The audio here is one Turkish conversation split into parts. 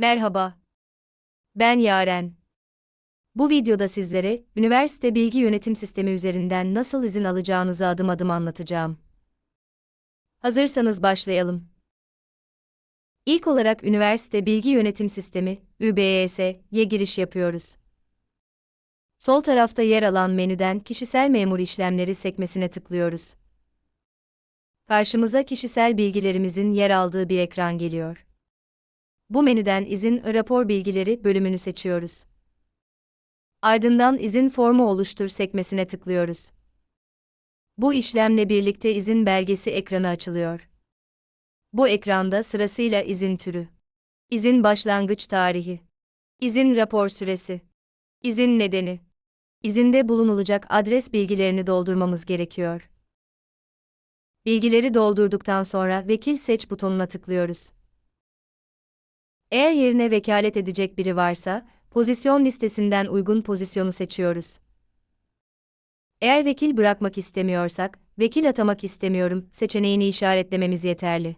Merhaba. Ben Yaren. Bu videoda sizlere üniversite bilgi yönetim sistemi üzerinden nasıl izin alacağınızı adım adım anlatacağım. Hazırsanız başlayalım. İlk olarak üniversite bilgi yönetim sistemi (ÜBYS'ye giriş yapıyoruz. Sol tarafta yer alan menüden kişisel memur işlemleri sekmesine tıklıyoruz. Karşımıza kişisel bilgilerimizin yer aldığı bir ekran geliyor. Bu menüden izin rapor bilgileri bölümünü seçiyoruz. Ardından izin formu oluştur sekmesine tıklıyoruz. Bu işlemle birlikte izin belgesi ekranı açılıyor. Bu ekranda sırasıyla izin türü, izin başlangıç tarihi, izin rapor süresi, izin nedeni, izinde bulunulacak adres bilgilerini doldurmamız gerekiyor. Bilgileri doldurduktan sonra Vekil Seç butonuna tıklıyoruz. Eğer yerine vekalet edecek biri varsa, pozisyon listesinden uygun pozisyonu seçiyoruz. Eğer vekil bırakmak istemiyorsak, vekil atamak istemiyorum seçeneğini işaretlememiz yeterli.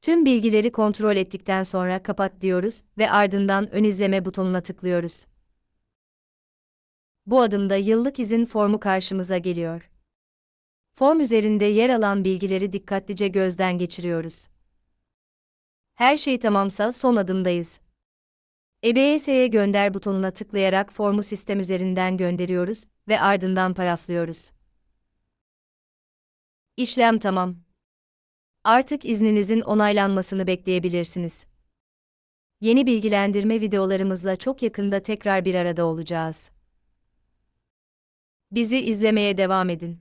Tüm bilgileri kontrol ettikten sonra kapat diyoruz ve ardından ön izleme butonuna tıklıyoruz. Bu adımda yıllık izin formu karşımıza geliyor. Form üzerinde yer alan bilgileri dikkatlice gözden geçiriyoruz. Her şey tamamsa son adımdayız. EBS'ye gönder butonuna tıklayarak formu sistem üzerinden gönderiyoruz ve ardından paraflıyoruz. İşlem tamam. Artık izninizin onaylanmasını bekleyebilirsiniz. Yeni bilgilendirme videolarımızla çok yakında tekrar bir arada olacağız. Bizi izlemeye devam edin.